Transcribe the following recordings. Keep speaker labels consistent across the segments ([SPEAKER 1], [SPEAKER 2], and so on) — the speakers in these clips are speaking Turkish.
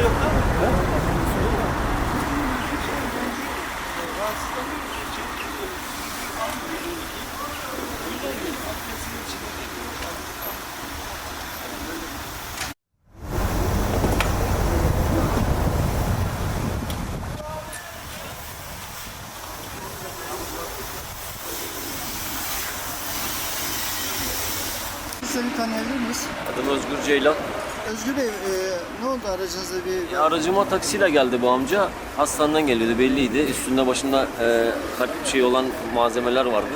[SPEAKER 1] şey yok değil mi? Seni tanıyabilir miyiz?
[SPEAKER 2] Adım Özgür Ceylan.
[SPEAKER 1] Özgür Bey, e, ne oldu aracınızda bir...
[SPEAKER 2] Ya aracıma taksiyle geldi bu amca. Hastaneden geliyordu belliydi. Üstünde başında e, kalp şey olan malzemeler vardı.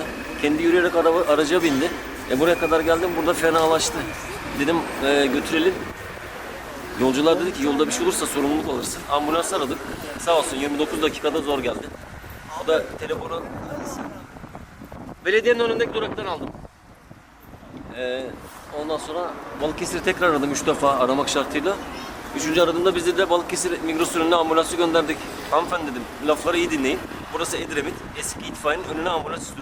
[SPEAKER 2] Kendi yürüyerek araba, araca bindi. E, buraya kadar geldim burada fenalaştı. Dedim e, götürelim. Yolcular dedi ki yolda bir şey olursa sorumluluk alırsın. Ambulans aradık. Sağ olsun 29 dakikada zor geldi. O da telefonu belediyenin önündeki duraktan aldım. Ee, ondan sonra Balıkesir'i tekrar aradım üç defa aramak şartıyla. Üçüncü aradığımda biz de Balıkesir Migros önüne ambulansı gönderdik. Hanımefendi dedim lafları iyi dinleyin. Burası Edremit. Eski itfaiyenin önüne ambulans sürdü.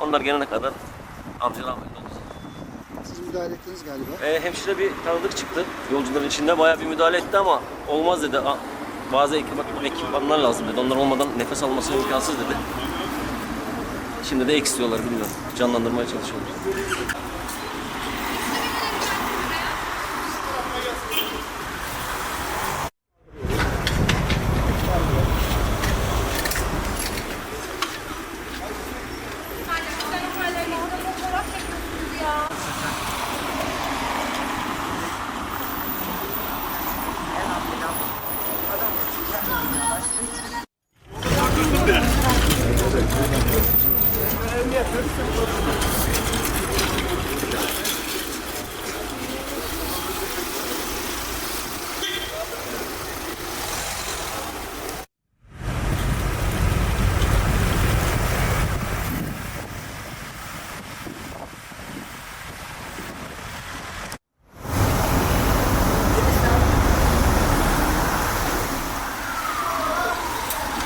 [SPEAKER 2] Onlar gelene kadar amca rahmetli oldu.
[SPEAKER 1] Siz müdahale ettiniz galiba.
[SPEAKER 2] Ee, hemşire bir tanıdık çıktı. Yolcuların içinde bayağı bir müdahale etti ama olmaz dedi. A- Bazı ekipman, ekipmanlar lazım dedi. Onlar olmadan nefes alması imkansız dedi. Şimdi de eks diyorlar bilmiyorum. Canlandırmaya çalışıyorlar.